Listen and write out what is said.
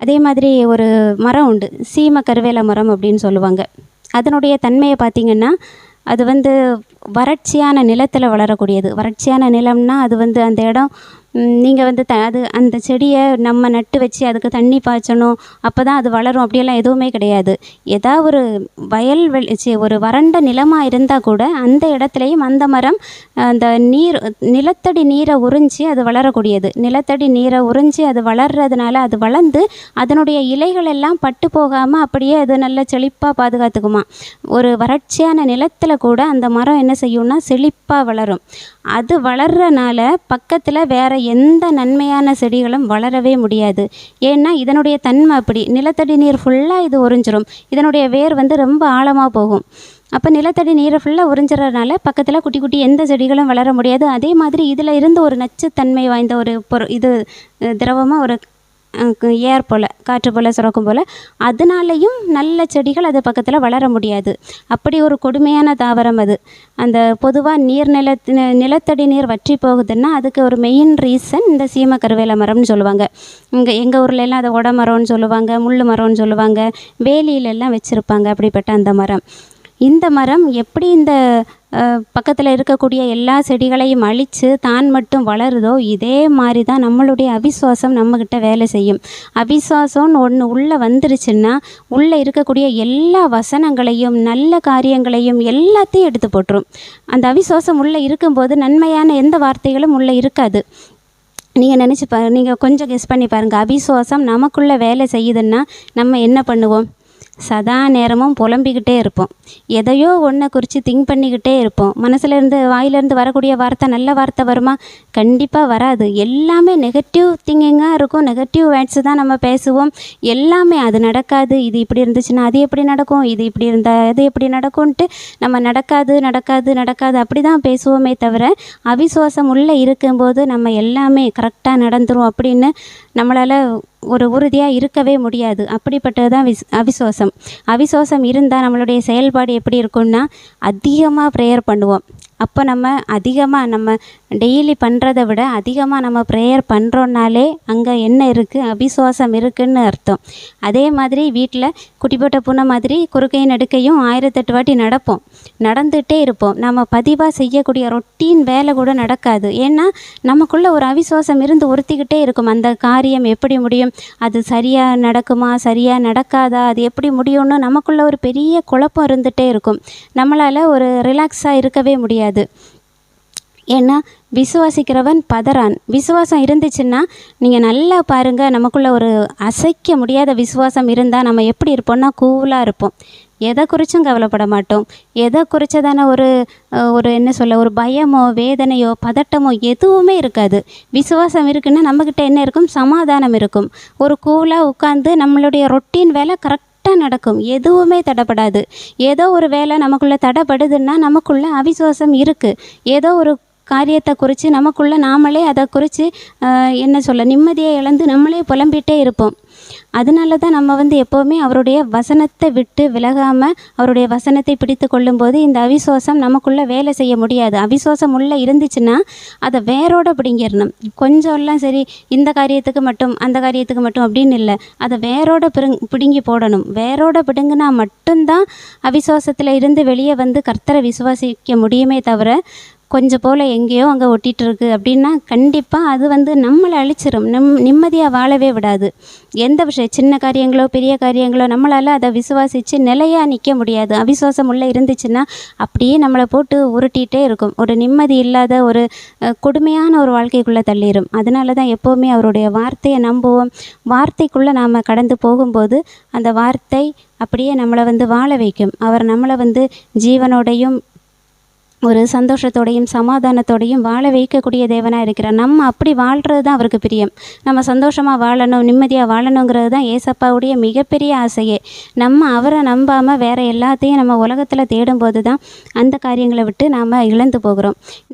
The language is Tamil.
அதே மாதிரி ஒரு மரம் உண்டு சீம கருவேல மரம் அப்படின்னு சொல்லுவாங்க. அதனுடைய தன்மையை பார்த்திங்கன்னா அது வந்து வறட்சியான நிலத்தில் வளரக்கூடியது. வறட்சியான நிலம்னா அது வந்து அந்த இடம் நீங்கள் வந்து த அது அந்த செடியை நம்ம நட்டு வச்சு அதுக்கு தண்ணி பாய்ச்சணும் அப்போ தான் அது வளரும் அப்படியெல்லாம் எதுவுமே கிடையாது. ஏதாவது ஒரு வயல் வெளி சி ஒரு வறண்ட நிலமாக இருந்தால் கூட அந்த இடத்துலையும் அந்த மரம் அந்த நீர் நிலத்தடி நீரை உறிஞ்சி அது வளரக்கூடியது. நிலத்தடி நீரை உறிஞ்சி அது வளர்றதுனால அது வளர்ந்து அதனுடைய இலைகள் எல்லாம் பட்டு போகாமல் அப்படியே அது நல்ல செழிப்பாக பாதுகாத்துக்குமா. ஒரு வறட்சியான நிலத்தில் கூட அந்த மரம் என்ன செய்யும்னா செழிப்பாக வளரும். அது வளர்றனால பக்கத்தில் வேறு எந்த நன்மையான செடிகளும் வளரவே முடியாது. ஏன்னா இதனுடைய தன்மை அப்படி. நிலத்தடி நீர் ஃபுல்லாக இது உறிஞ்சிரும். இதனுடைய வேர் வந்து ரொம்ப ஆழமாக போகும். அப்போ நிலத்தடி நீரை ஃபுல்லாக உறிஞ்சுறதுனால பக்கத்தில் குட்டி குட்டி எந்த செடிகளும் வளர முடியாது. அதே மாதிரி இதில் இருந்து ஒரு நச்சுத்தன்மை வாய்ந்த ஒரு பொரு இது திரவமாக ஒரு ஏர் போல் காற்று போல் சுரக்கும் போல் அதனாலையும் நல்ல செடிகள் அது பக்கத்தில் வளர முடியாது. அப்படி ஒரு கொடுமையான தாவரம் அது. அந்த பொதுவாக நீர் நில நிலத்தடி நீர் வற்றி போகுதுன்னா அதுக்கு ஒரு மெயின் ரீசன் இந்த சீம கருவேல மரம்னு சொல்லுவாங்க. இங்கே எங்கள் ஊர்லெல்லாம் அதை உட மரம்னு சொல்லுவாங்க முள் மரம்னு சொல்லுவாங்க வேலியிலெல்லாம் வச்சுருப்பாங்க அப்படிப்பட்ட அந்த மரம். இந்த மரம் எப்படி இந்த பக்கத்தில் இருக்கக்கூடிய எல்லா செடிகளையும் அழித்து தான் மட்டும் வளருதோ இதே மாதிரி தான் நம்மளுடைய அவிசுவாசம் நம்மக்கிட்ட வேலை செய்யும். அவிசுவாசம்னு ஒன்று உள்ளே வந்துருச்சுன்னா உள்ளே இருக்கக்கூடிய எல்லா வசனங்களையும் நல்ல காரியங்களையும் எல்லாத்தையும் எடுத்து போட்டுரும். அந்த அவிசுவாசம் உள்ளே இருக்கும்போது நன்மையான எந்த வார்த்தைகளும் உள்ளே இருக்காது. நீங்கள் நினச்சி பா நீங்கள் கொஞ்சம் கெஸ் பண்ணி பாருங்கள் அவிசுவாசம் நமக்குள்ளே வேலை செய்யுதுன்னா நம்ம என்ன பண்ணுவோம்? சதா நேரமும் புலம்பிக்கிட்டே இருப்போம். எதையோ ஒன்றை குறித்து திங்க் பண்ணிக்கிட்டே இருப்போம். மனசுலேருந்து வாயிலேருந்து வரக்கூடிய வார்த்தை நல்ல வார்த்தை வருமா? கண்டிப்பாக வராது. எல்லாமே நெகட்டிவ் திங்கிங்காக இருக்கும். நெகட்டிவ் வேர்ட்ஸு தான் நம்ம பேசுவோம். எல்லாமே அது நடக்காது. இது இப்படி இருந்துச்சுன்னா அது எப்படி நடக்கும்? இது இப்படி இருந்தால் அது எப்படி நடக்கும்ன்ட்டு நம்ம நடக்காது நடக்காது நடக்காது அப்படி தான் பேசுவோமே தவிர அவிசுவாசம் உள்ளே இருக்கும்போது நம்ம எல்லாமே கரெக்டாக நடந்துரும் அப்படின்னு நம்மளால் ஒரு உறுதியாக இருக்கவே முடியாது. அப்படிப்பட்டது தான் விஸ் அவிசுவாசம் அவிசுவாசம் இருந்தால் நம்மளுடைய செயல்பாடு எப்படி இருக்கும்னா அதிகமாக ப்ரேயர் பண்ணுவோம். அப்போ நம்ம அதிகமாக நம்ம டெய்லி பண்ணுறத விட அதிகமாக நம்ம ப்ரேயர் பண்ணுறோன்னாலே அங்கே என்ன இருக்குது அபிசுவாசம் இருக்குதுன்னு அர்த்தம். அதே மாதிரி வீட்டில் குட்டி போட்ட பூனை மாதிரி குறுக்கையும் நடுக்கையும் ஆயிரத்தெட்டு வாட்டி நடப்போம். நடந்துகிட்டே இருப்போம். நம்ம பதிவாக செய்யக்கூடிய ரொட்டீன் வேலை கூட நடக்காது. ஏன்னா நமக்குள்ளே ஒரு அவிசுவாசம் இருந்து உறுத்திக்கிட்டே இருக்கும். அந்த காரியம் எப்படி முடியும்? அது சரியாக நடக்குமா? சரியாக நடக்காதா? அது எப்படி முடியும்னு நமக்குள்ளே ஒரு பெரிய குழப்பம் இருந்துகிட்டே இருக்கும். நம்மளால் ஒரு ரிலாக்ஸாக இருக்கவே முடியாது. ஏன்னா விசுவாசிக்கிறவன் பதறான். விசுவாசம் இருந்துச்சுன்னா நீங்கள் நல்லா பாருங்கள் நமக்குள்ளே ஒரு அசைக்க முடியாத விசுவாசம் இருந்தால் நம்ம எப்படி இருப்போம்னா கூலாக இருப்போம். எதை குறித்தும் கவலைப்பட மாட்டோம். எதை குறித்ததான ஒரு ஒரு என்ன சொல்ல ஒரு பயமோ வேதனையோ பதட்டமோ எதுவுமே இருக்காது. விசுவாசம் இருக்குன்னா நம்மக்கிட்ட என்ன இருக்கும்? சமாதானம் இருக்கும். ஒரு கூலாக உட்காந்து நம்மளுடைய ரொட்டீன் வேலை கரெக்ட் கரெக்டாக நடக்கும். எதுவுமே தடைப்படாது. ஏதோ ஒரு வேலை நமக்குள்ளே தடைப்படுதுன்னா நமக்குள்ளே அவிசுவாசம் இருக்குது ஏதோ ஒரு காரியத்தை குறித்து நமக்குள்ளே நாமளே அதை குறித்து என்ன சொல்ல நிம்மதியை இழந்து நம்மளே புலம்பிகிட்டே இருப்போம். அதனால தான் நம்ம வந்து எப்போவுமே அவருடைய வசனத்தை விட்டு விலகாமல் அவருடைய வசனத்தை பிடித்து கொள்ளும்போது இந்த அவிசுவாசம் நமக்குள்ளே வேலை செய்ய முடியாது. அவிசுவாசம் உள்ளே இருந்துச்சுன்னா அதை வேரோட பிடுங்கிடணும். கொஞ்சம்லாம் சரி இந்த காரியத்துக்கு மட்டும் அந்த காரியத்துக்கு மட்டும் அப்படின்னு இல்லை. அதை வேரோட பிடுங் பிடுங்கி போடணும். வேரோட பிடுங்கினா மட்டும்தான் அவிசுவாசத்தில் இருந்து வெளியே வந்து கர்த்தரை விசுவாசிக்க முடியுமே தவிர கொஞ்சம் போல் எங்கேயோ அங்கே ஒட்டிகிட்ருக்கு அப்படின்னா கண்டிப்பாக அது வந்து நம்மளை அழிச்சிடும் நம் நிம்மதியாக வாழவே விடாது. எந்த விஷயம் சின்ன காரியங்களோ பெரிய காரியங்களோ நம்மளால் அதை விசுவாசித்து நிலையாக நிற்க முடியாது. அவிசுவாசம் உள்ளே இருந்துச்சுன்னா அப்படியே நம்மளை போட்டு உருட்டிகிட்டே இருக்கும். ஒரு நிம்மதி இல்லாத ஒரு கொடுமையான ஒரு வாழ்க்கைக்குள்ளே தள்ளிடும் அதனால தான் எப்போவுமே அவருடைய வார்த்தையை நம்புவோம். வார்த்தைக்குள்ளே நாம் கடந்து போகும்போது அந்த வார்த்தை அப்படியே நம்மளை வந்து வாழ வைக்கும். அவர் நம்மளை வந்து ஜீவனோடையும் ஒரு சந்தோஷத்தோடையும் சமாதானத்தோடையும் வாழ வைக்கக்கூடிய தேவனாக இருக்கிறார். நம்ம அப்படி வாழ்கிறது தான் அவருக்கு பிரியம். நம்ம சந்தோஷமாக வாழணும் நிம்மதியாக வாழணுங்கிறது தான் ஏசப்பாவுடைய மிகப்பெரிய ஆசையே. நம்ம அவரை நம்பாமல் வேறு எல்லாத்தையும் நம்ம உலகத்தில் தேடும்போது தான் அந்த காரியங்களை விட்டு நாம் இழந்து போகிறோம்.